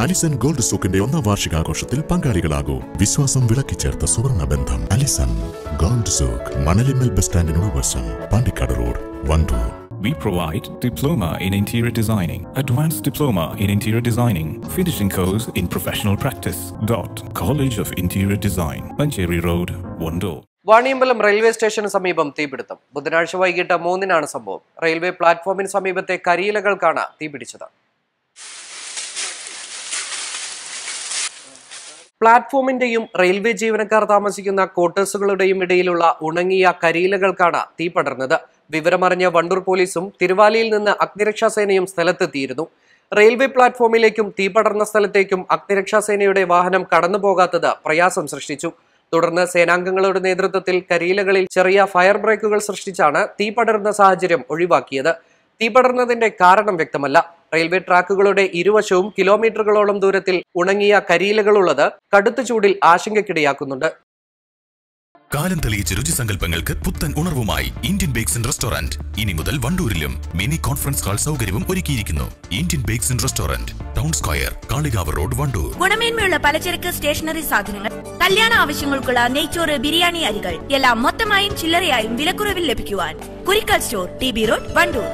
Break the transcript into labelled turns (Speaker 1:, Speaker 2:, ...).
Speaker 1: Allison gold സൂക്കിന്റെ ഒന്നാം വാർഷികാഘോഷത്തിൽ പങ്കാളികളാകൂ. വിശ്വാസം വിളക്കിച്ചേർത്ത സുവർണ ബന്ധം. Alison gold souk Manalimal bus സ്റ്റാൻഡിനോട് വശം Pandikkad road Wandoor.
Speaker 2: We provide diploma in interior designing, advanced diploma in interior designing, finishing course in professional practice. Dot College of Interior Design, Mancheri Road, Wando.
Speaker 3: Vaniyambalam railway സ്റ്റേഷന് സമീപം തീപിടുത്തം. ബുധനാഴ്ച വൈകിട്ട് മൂന്നിനാണ് സംഭവം. Railway പ്ലാറ്റ്ഫോമിന് സമീപത്തെ കരിയിലകൾക്കാണ് തീപിടിച്ചത്. പ്ലാറ്റ്ഫോമിന്റെയും railway ജീവനക്കാർ താമസിക്കുന്ന ക്വാർട്ടേഴ്സുകളുടെയും ഇടയിലുള്ള ഉണങ്ങിയ കരിയിലകൾക്കാണ് തീ പടർന്നത്. വിവരമറിഞ്ഞ വണ്ടൂർ പോലീസും തിരുവാലിയിൽ നിന്ന് അഗ്നിരക്ഷാസേനയും സ്ഥലത്തെത്തിയിരുന്നു. റെയിൽവേ പ്ലാറ്റ്ഫോമിലേക്കും തീ പടർന്ന സ്ഥലത്തേക്കും അഗ്നിരക്ഷാസേനയുടെ വാഹനം കടന്നുപോകാത്തത് പ്രയാസം സൃഷ്ടിച്ചു. തുടർന്ന് സേനാംഗങ്ങളുടെ നേതൃത്വത്തിൽ കരിയിലകളിൽ ചെറിയ ഫയർ ബ്രേക്കുകൾ സൃഷ്ടിച്ചാണ് തീ പടരുന്ന സാഹചര്യം ഒഴിവാക്കിയത്. തീ പടർന്നതിന്റെ കാരണം വ്യക്തമല്ല. റെയിൽവേ ട്രാക്കുകളുടെ ഇരുവശവും കിലോമീറ്ററുകളോളം ദൂരത്തിൽ ഉണങ്ങിയ കരിയിലകളുള്ളത് കടുത്ത ചൂടിൽ ആശങ്കയ്ക്കിടയാക്കുന്നുണ്ട്.
Speaker 4: കാലം തെളിയിച്ച രുചി രുചിസങ്കല്പങ്ങൾക്ക് പുത്തൻ ഉണർവുമായി ഇന്ത്യൻ ബേക്സ് ആൻഡ് റെസ്റ്റോറന്റ്. ഇനി മുതൽ വണ്ടൂരിലും മിനി കോൺഫറൻസ് ഹാൾ സൗകര്യവും ഒരുക്കിയിരിക്കുന്നു. Indian bakes and restaurant town square Kalikavu road Wandoor.
Speaker 5: ഗുണമേന്മയുള്ള പലചരക്ക് സ്റ്റേഷനറി സാധനങ്ങൾ കല്യാണ ആവശ്യങ്ങൾക്കുള്ള നെയ്ച്ചോറ് ബിരിയാണി അരികൾ എല്ലാം മൊത്തമായും ചില്ലറയായും വിലക്കുറവിൽ ലഭിക്കുവാൻ. Kurikkal store T B road Wandoor.